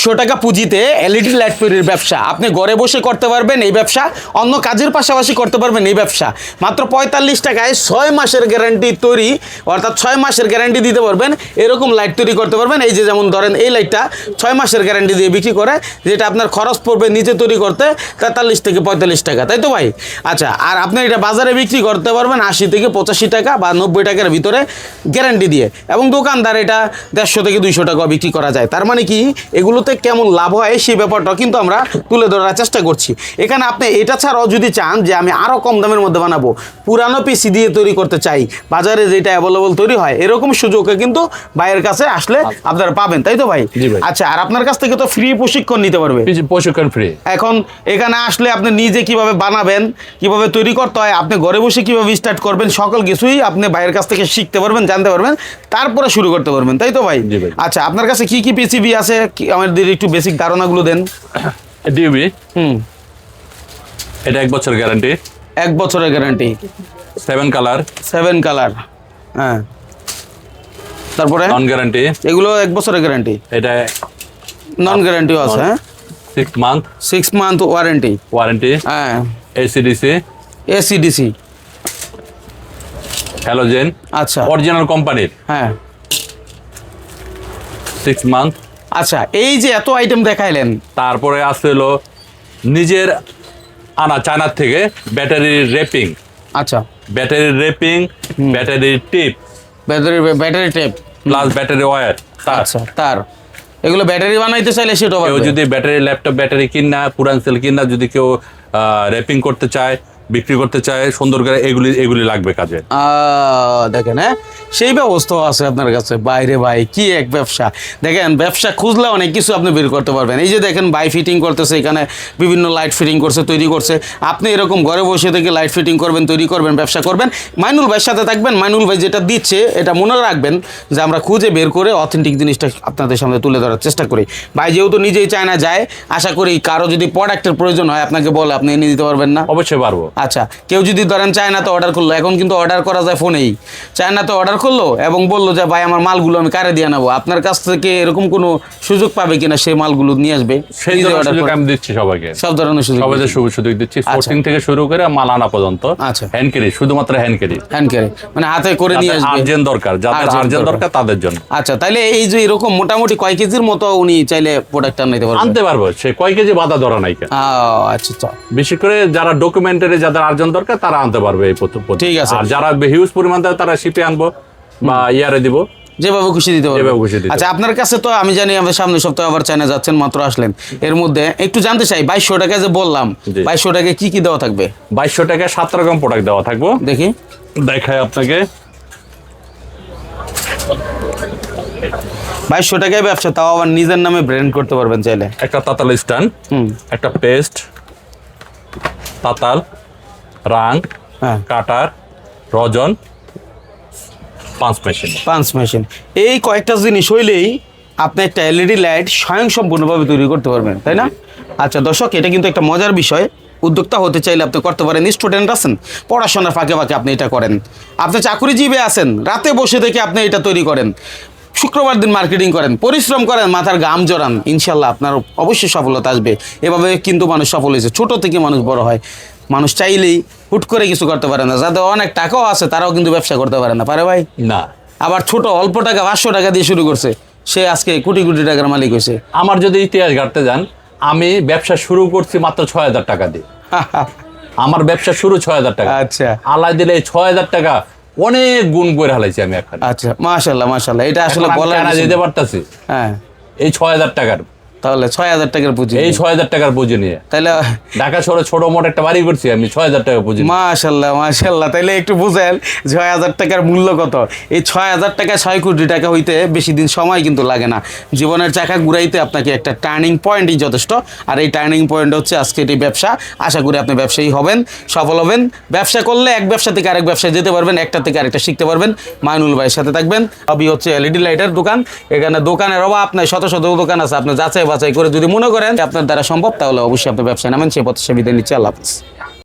বাইশশো টাকা পুঁজিতে LED light তৈরির ব্যবসা। আপনি ঘরে বসে করতে পারবেন এই ব্যবসা, অন্য কাজের পাশাপাশি করতে পারবেন এই ব্যবসা। মাত্র পঁয়তাল্লিশ টাকায় ছয় মাসের গ্যারান্টি তৈরি, অর্থাৎ ছয় মাসের গ্যারান্টি দিতে পারবেন, এরকম লাইট তৈরি করতে পারবেন। এই যে যেমন ধরেন এই লাইটটা ছয় মাসের গ্যারান্টি দিয়ে বিক্রি করে, যেটা আপনার খরচ পড়বে নিচে তৈরি করতে তেতাল্লিশ থেকে পঁয়তাল্লিশ টাকা, তাই তো ভাই? আচ্ছা আর আপনি এটা বাজারে বিক্রি করতে পারবেন আশি থেকে পঁচাশি টাকা বা নব্বই টাকার ভিতরে গ্যারান্টি দিয়ে। এবং দোকানদার এটা দেড়শো থেকে দুইশো টাকা বিক্রি করা যায়। তার মানে কি? এগুলোতে কেমন লাভ হয় সেই ব্যাপারটা কিন্তু আমরা তুলে ধরার চেষ্টা করছি। এখানে আপনি এটা ছাড়াও যদি চান যে আমি আরও কম দামের মধ্যে বানাবো পুরানো পিসি দিয়ে তৈরি করতে চাই বাজারে যেটা অ্যাভেলেবল তৈরি হয় এরকম সুযোগও কিন্তু ভাইয়ের কাছে আসলে আপনারা পাবেন তাই তো ভাই? আচ্ছা আর আপনার কাছ থেকে তো ফ্রি প্রশিক্ষণ নিতে পারবে। প্রশিক্ষণ ফ্রি এখন এখানে আসলে আপনি নিজে কীভাবে বানাবেন কীভাবে তৈরি করতে হয় আপনি ঘরে বসে কীভাবে স্টার্ট করবেন সকল কিছুই আপনি ভাইয়ের কাছ থেকে শিখতে পারবেন জানতে পারবেন তারপরে শুরু করতে পারবেন তাই তো ভাই? আচ্ছা আপনার কাছে কি কি পিসিবি আছে? কি- আমাদের একটু বেসিক ধারণাগুলো দেন। ডিউবি হুম। এটা এক বছর গ্যারান্টি এক বছরের guarantee seven colour seven colour হ্যাঁ। তারপরে? নন গ্যারান্টি এগুলো এক বছরের গ্যারান্টি এটা নন গ্যারান্টিও আছে হ্যাঁ। Six month six month warranty warranty হ্যাঁ। AC DC AC DC halogen আচ্ছা। অরিজিনাল কোম্পানির হ্যাঁ। সিক্স মান্থ আচ্ছা এই যে এত আইটেম দেখাইলেন। তারপরে আসতে হলো নিজের আনা চায়নার থেকে ব্যাটারির রেপিং। আচ্ছা। ব্যাটারির রেপিং ব্যাটারির টিপ। Battery battery tape. Plus battery wire আচ্ছা তার। এগুলো ব্যাটারি বানাইতে চাইলে সেটা কেউ যদি ব্যাটারি ল্যাপটপ ব্যাটারি কিনা পুরান সেল কিনা যদি কেউ র্যাপিং করতে চায় বিক্রি করতে চায় সুন্দর করে এগুলি এগুলি লাগবে কাজে। দেখেন হ্যাঁ? সেই ব্যবস্থাও আছে আপনার কাছে। বাইরে ভাই কি এক ব্যবসা। দেখেন ব্যবসা খুঁজলে অনেক কিছু আপনি বের করতে পারবেন। এই যে দেখেন বাই ফিটিং করতেছে এখানে বিভিন্ন লাইট ফিটিং করছে তৈরি করছে। আপনি এরকম ঘরে বসে থেকে লাইট ফিটিং করবেন তৈরি করবেন ব্যবসা করবেন। মাইনুল ভাইয়ের সাথে থাকবেন। মাইনুল ভাই যেটা দিচ্ছে এটা মনে রাখবেন যে আমরা খুঁজে বের করে অথেন্টিক জিনিসটা আপনাদের সামনে তুলে ধরার চেষ্টা করি। ভাই যেহেতু নিজেই চায়না যায় আশা করি কারও যদি প্রোডাক্টের প্রয়োজন হয় আপনাকে বলে আপনি এনে দিতে পারবেন না। অবশ্যই পারব। আচ্ছা কেউ যদি ধরেন চায়নাতে অর্ডার করল এখন কিন্তু অর্ডার করা যায় ফোনেই চায়নাতে অর্ডার করল এবং বলল যে ভাই আমার মালগুলো আমি কারে দিয়ে নেব আপনার কাছ থেকে এরকম কোনো সুযোগ পাবে কিনা সেই মালগুলো নিয়ে আসবে? সেই। আমি দিচ্ছি সবাইকে। সব ধরনের সুযোগ সবাইকে সুযোগ সুযোগ দিচ্ছি সোর্সিং থেকে শুরু করে মাল আনা পর্যন্ত। আচ্ছা। হ্যান্ড ক্যারি শুধুমাত্র হ্যান্ড ক্যারি হ্যান্ড ক্যারি মানে হাতে করে নিয়ে আসবে। আর্জেন্ট দরকার যাদের আর্জেন্ট দরকার। তাদের জন্য। আচ্ছা তাইলে এই যে এরকম মোটামুটি কয় কেজির মতো উনি চাইলে প্রোডাক্টটা নিতে পারবেন? আনতে পারব সে কয় কেজি বাধা ধরা নাই আচ্ছা আচ্ছা বিশেষ করে যারা ডকুমেন্টারি যাদের আর্জেন্ট দরকার তারা আনতে পারবে এই। ঠিক আছে। আর যারা হিউজ পরিমাণ দেয় তারা শিপে আনব বা ইয়ারে দিব। যেভাবে খুশি দিতে দিতে আচ্ছা আপনার কাছে তো আমি জানি আমাদের সামনে সপ্তাহে আবার চায়না যাচ্ছেন মাত্র আসলেন। এর মধ্যে একটু জানতে চাই বাইশশো টাকা যে বললাম বাইশশো টাকায় কি কি দেওয়া থাকবে? বাইশশো টাকায় সাত রকম প্রোডাক্ট দেওয়া থাকব। দেখি। দেখায় আপনাকে। বাইশশো টাকায় ব্যবসা তাও আবার নিজের নামে ব্র্যান্ড করতে পারবেন চাইলে। একটা তাতাল স্ট্যান্ড একটা পেস্ট তাতাল। রাং হ্যাঁ। কাটার রজন পাঁচ মেশিন পাঁচ মেশিন এই কয়েকটা জিনিস হইলেই আপনি একটা এলইডি লাইট স্বয়ংসম্পূর্ণভাবে তৈরি করতে পারবেন তাই না? আচ্ছা দর্শক এটা কিন্তু একটা মজার বিষয়। উদ্যোক্তা হতে চাইলে আপনি করতে পারেন। স্টুডেন্ট আছেন পড়াশোনার ফাঁকে ফাঁকে আপনি এটা করেন। আপনি চাকুরিজীবী আছেন রাতে বসে থেকে আপনি এটা তৈরি করেন। শুক্রবার দিন মার্কেটিং করেন পরিশ্রম করেন মাথার গাম জড়ান। ইনশাল্লাহ আপনার অবশ্যই সফলতা আসবে। এভাবে কিন্তু মানুষ সফল হয়েছে। ছোট থেকে মানুষ বড় হয়। মানুষ চাইলেই হুট করে কিছু করতে পারে না। যাদের অনেক টাকাও আছে তারাও কিন্তু ব্যবসা করতে পারে না। পারে ভাই? না। আবার ছোট অল্প টাকা পাঁচশো টাকা দিয়ে শুরু করছে। সে আজকে কোটি কোটি টাকার মালিক হয়েছে। আমার যদি ইতিহাস ঘাটতে যান আমি ব্যবসা শুরু করছি মাত্র ছয় হাজার টাকা দিয়ে। আমার ব্যবসা শুরু ছয় হাজার টাকা। আচ্ছা। আল্লাহ দিলে ছয় হাজার টাকা অনেক গুণ করে হালাইছি আমি এখন। আচ্ছা মাশাল্লাহ মাশাল্লাহ এটা আসলে বলা যেতে। পারতাছি? হ্যাঁ। এই ছয় হাজার টাকার। তাহলে ছয় হাজার টাকার পুঁজি এই ছয় হাজার টাকার পুঁজি নিয়ে। তাহলে ঢাকা শহরে ছোট মোট একটা বাড়ি করছি আমি ছয় হাজার টাকা পুঁজি। মাশাল্লাহ মাশাল্লাহ। তাইলে একটু বুঝেন ছয় হাজার টাকার মূল্য কত? এই ছয় হাজার টাকা ছয় কোটি টাকা হইতে বেশি দিন সময় কিন্তু লাগে না। জীবনের চাকা ঘুরাইতে আপনাকে একটা টার্নিং পয়েন্টই যথেষ্ট। আর এই টার্নিং পয়েন্ট হচ্ছে আজকে এই ব্যবসা। আশা করি আপনি ব্যবসায়ী হবেন সফল হবেন। ব্যবসা করলে এক ব্যবসা থেকে আরেক ব্যবসায় যেতে পারবেন একটা থেকে আরেকটা শিখতে পারবেন। মাইনুল ভাইয়ের সাথে থাকবেন। সবই হচ্ছে এলইডি লাইটের দোকান। এখানে দোকানের অভাব আপনার শত শত দোকান আছে। আপনি যাচাই বাছাই করে যদি মনে করেন আপনার দ্বারা সম্ভব, তাহলে অবশ্যই আপনার ব্যবসায় নামেন সে পথে সে বিদায় নিচ্ছে। আল্লাহ হাফিজ।